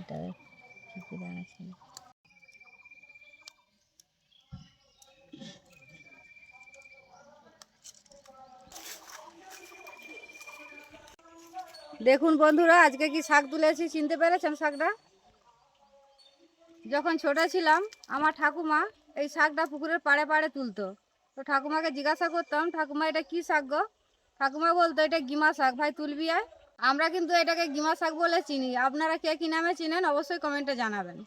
এটা দেখুন বন্ধুরা, আজকে কি শাক তুলেছি চিনতে পেরেছেন শাকটা? যখন ছোট ছিলাম, আমার ঠাকুমা এই শাকটা পুকুরের পাড়ে পাড়ে তুলতো। তো ঠাকুমাকে জিজ্ঞাসা করতাম, ঠাকুমা, এটা কি শাক গো? ঠাকুমা বলতো, এটা গিমা শাক, ভাই, তুলবি আয়? আমরা কিন্তু এটাকে গিমা শাক বলে চিনি। আপনারা কে কি নামে চিনেন অবশ্যই কমেন্টে জানাবেন।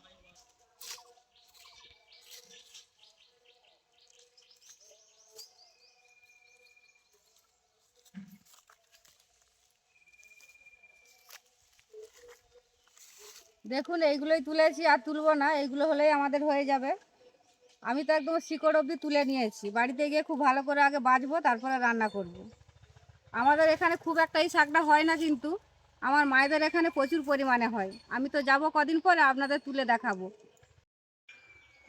দেখুন, এইগুলোই তুলেছি আর তুলবো না, এইগুলো হলেই আমাদের হয়ে যাবে। আমি তো একদম শিকড় অবধি তুলে নিয়েছি। বাড়িতে গিয়ে খুব ভালো করে আগে বাঁচবো, তারপরে রান্না করব। আমাদের এখানে খুব একটা এই শাকটা হয় না কিন্তু। আমার মায়েদের এখানে প্রচুর পরিমাণে হয়। আমি তো যাব কদিন পরে আপনাদের তুলে দেখাবো।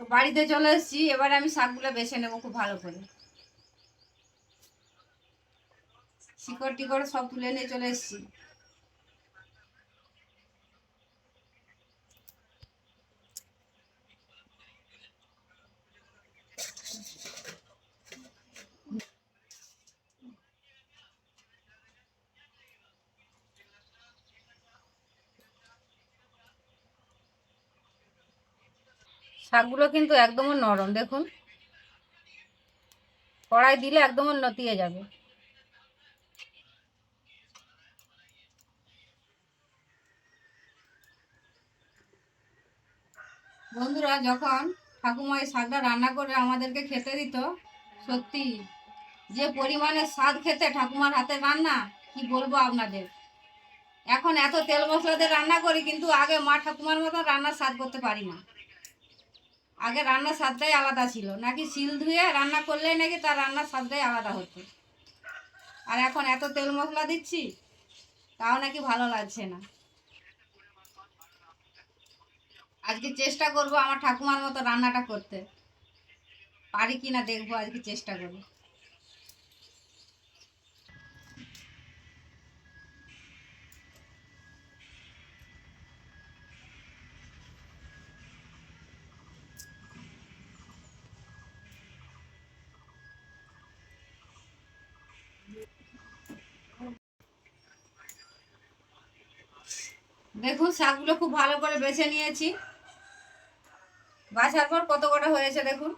তো বাড়িতে চলে এসেছি। এবারে আমি শাকগুলো বেছে নেব খুব ভালো করে। শিকড় টিকড় সব তুলে নিয়ে চলে এসেছি। শাকগুলো কিন্তু একদমই নরম, দেখুন। কড়াই দিলে একদমই নতিয়ে যাবে। বন্ধুরা, যখন ঠাকুমা এই শাকটা রান্না করে আমাদেরকে খেতে দিত, সত্যি যে পরিমাণে স্বাদ খেতে ঠাকুমার হাতে রান্না, কি বলব আপনাদের? এখন এত তেল মশলা দিয়ে রান্না করি, কিন্তু আগে মা ঠাকুমার মতো রান্নার স্বাদ করতে পারি না। আগে রান্নার স্বাদটাই আলাদা ছিল। নাকি শিল ধুয়ে রান্না করলেই নাকি তার রান্নার স্বাদটাই আলাদা হতো। আর এখন এত তেল মশলা দিচ্ছি, তাও নাকি ভালো লাগছে না। আজকে চেষ্টা করব আমার ঠাকুমার মতো রান্নাটা করতে। পারি কি না দেখব, আজকে চেষ্টা করব। দেখুন, শাকগুলো খুব ভালো করে বেছে নিয়েছি। বাছার পর কত কটা হয়েছে দেখুন।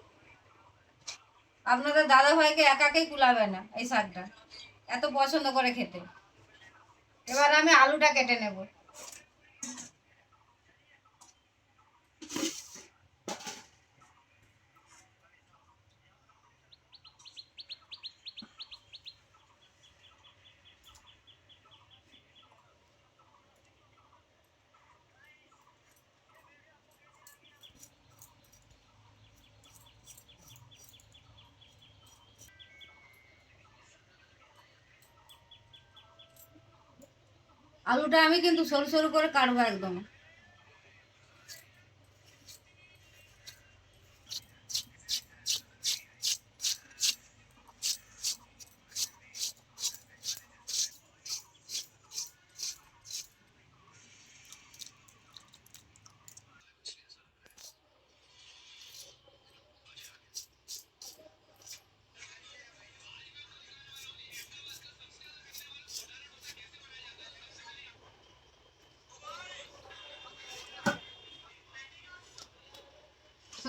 আপনাদের দাদা ভাইকে একাকেই কুলাবে না এই শাকটা। এত পছন্দ করে খেতে। এবার আমি আলুটা কেটে নেব। আলুটা আমি কিন্তু সরু সরু করে কাটবো একদম।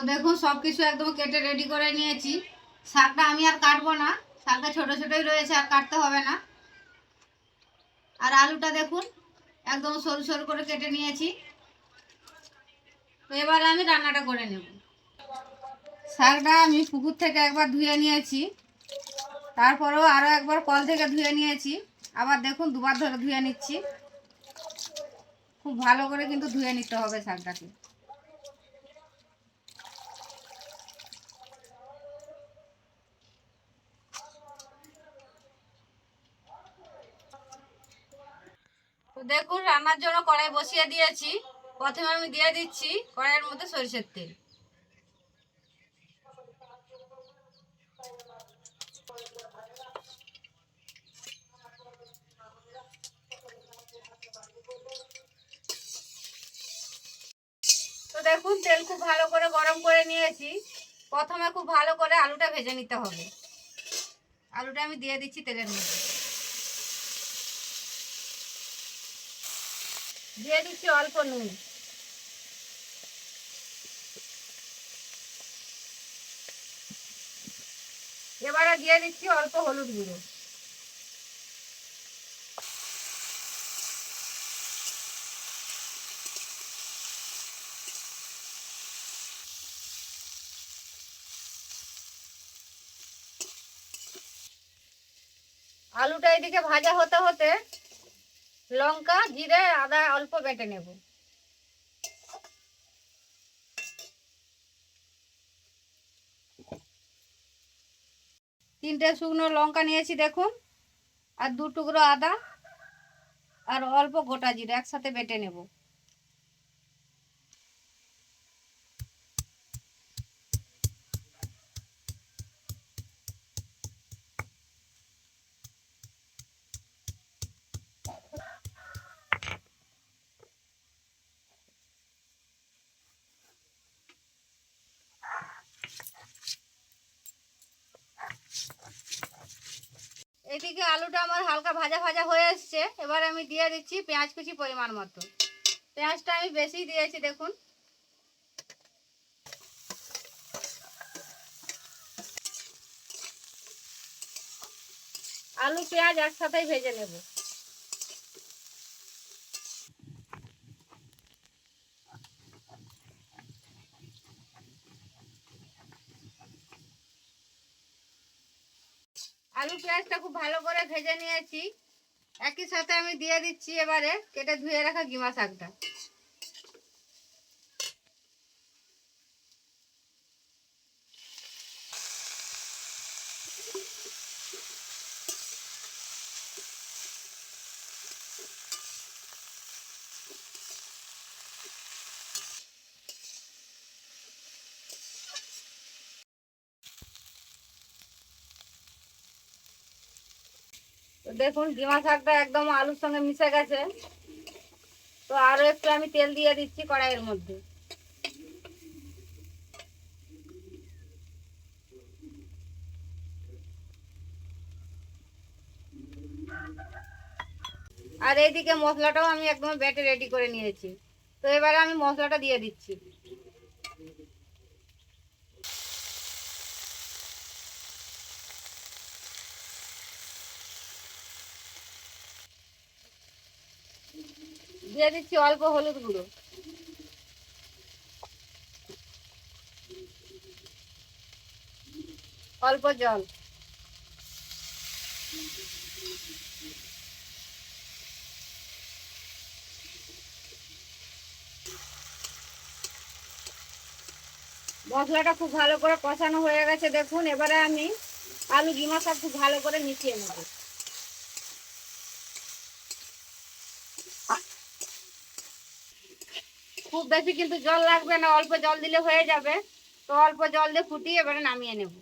তো দেখুন সব কিছু একদম কেটে রেডি করে নিয়েছি। শাকটা আমি আর কাটবো না। শাকটা ছোট ছোটই রয়েছে, আর কাটতে হবে না। আর আলুটা দেখুন, একদম সরু সরু করে কেটে নিয়েছি। তো এবারে আমি রান্নাটা করে নেব। শাকটা আমি পুকুর থেকে একবার ধুয়ে নিয়েছি। তারপরেও আরও একবার কল থেকে ধুয়ে নিয়েছি। আবার দেখুন দুবার ধরে ধুয়ে নিচ্ছি। খুব ভালো করে কিন্তু ধুয়ে নিতে হবে শাকটাকে। তো দেখুন, রান্নার জন্য কড়াই বসিয়ে দিয়েছি। প্রথমে আমি দিয়ে দিচ্ছি কড়াইয়ের মধ্যে সরিষার তেল। দেখুন, তেল খুব ভালো করে গরম করে নিয়েছি। প্রথমে খুব ভালো করে আলুটা ভেজে নিতে হবে। আলুটা আমি দিয়ে দিচ্ছি তেলের মধ্যে। দিয়ে দিচ্ছি অল্প নুন। এবারে দিয়ে দিচ্ছি অল্প হলুদ গুঁড়ো। আলুটা এদিকে ভাজা হতে হতে লঙ্কা, জিরে, আদা, অল্প বেটে নেব। তিনটে শুকনো লঙ্কা নিয়েছি, দেখুন। আর দু টুকরো আদা আর অল্প গোটা জিরে একসাথে বেটে নেব। এদিকে আলুটা আমার হালকা ভাজা ভাজা হয়ে এসছে। এবার আমি দিয়ে দিচ্ছি পেঁয়াজ কুচি পরিমাণ মতো। পেঁয়াজটা আমি বেশি দিয়েছি, দেখুন। আলু, পেঁয়াজ একসাথেই ভেজে নেব। আলু পেঁয়াজটা খুব ভালো করে ভেজে নিয়েছি। একই সাথে আমি দিয়ে দিচ্ছি এবারে কেটে ধুয়ে রাখা গিমা শাকটা। দেখুন ডিমা শাকটা একদম আলুর সঙ্গে মিশে গেছে। তো আরও একটু আমি তেল দিয়ে দিচ্ছি কড়াইয়ের মধ্যে। আর এইদিকে মশলাটাও আমি একদম বেটে রেডি করে নিয়েছি। তো এবারে আমি মশলাটা দিয়ে দিচ্ছি। দিয়ে দিচ্ছি অল্প হলুদ গুঁড়ো। অল্প জল। মশলাটা খুব ভালো করে কষানো হয়ে গেছে, দেখুন। এবারে আমি আলু সব খুব ভালো করে মিশিয়ে নেব। খুব বেশি কিন্তু জল লাগবে না, অল্প জল দিলে হয়ে যাবে। তো অল্প জল দিয়ে ফুটিয়ে এবারে নামিয়ে নেব।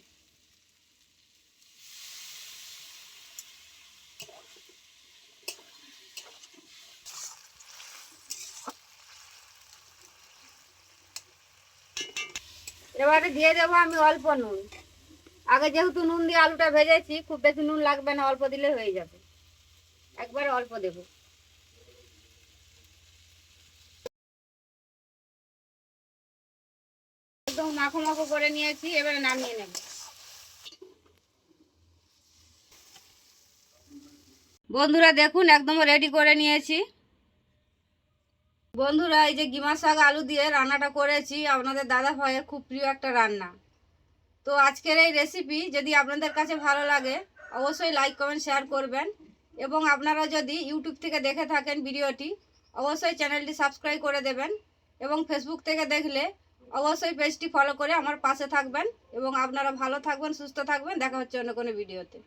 এবারে দিয়ে দেবো আমি অল্প নুন। আগে যেহেতু নুন দিয়ে আলুটা ভেজেছি, খুব বেশি নুন লাগবে না, অল্প দিলে হয়ে যাবে। একবারে অল্প দেবো। একদম মাখো মাখো করে নিয়েছি, এবারে নামিয়ে নেব। বন্ধুরা দেখুন, একদম রেডি করে নিয়েছি। বন্ধুরা, এই যে গিমা শাক আলু দিয়ে রান্নাটা করেছি, আপনাদের দাদা ভাইয়ের খুব প্রিয় একটা রান্না। তো আজকের এই রেসিপি যদি আপনাদের কাছে ভালো লাগে, অবশ্যই লাইক কমেন্ট শেয়ার করবেন। এবং আপনারা যদি ইউটিউব থেকে দেখে থাকেন ভিডিওটি, অবশ্যই চ্যানেলটি সাবস্ক্রাইব করে দেবেন। এবং ফেসবুক থেকে দেখলে অবশ্যই পেজটি ফলো করে আমার পাশে থাকবেন এবং আপনারা ভালো থাকবেন, সুস্থ থাকবেন। দেখা হচ্ছে অন্য কোনো ভিডিওতে।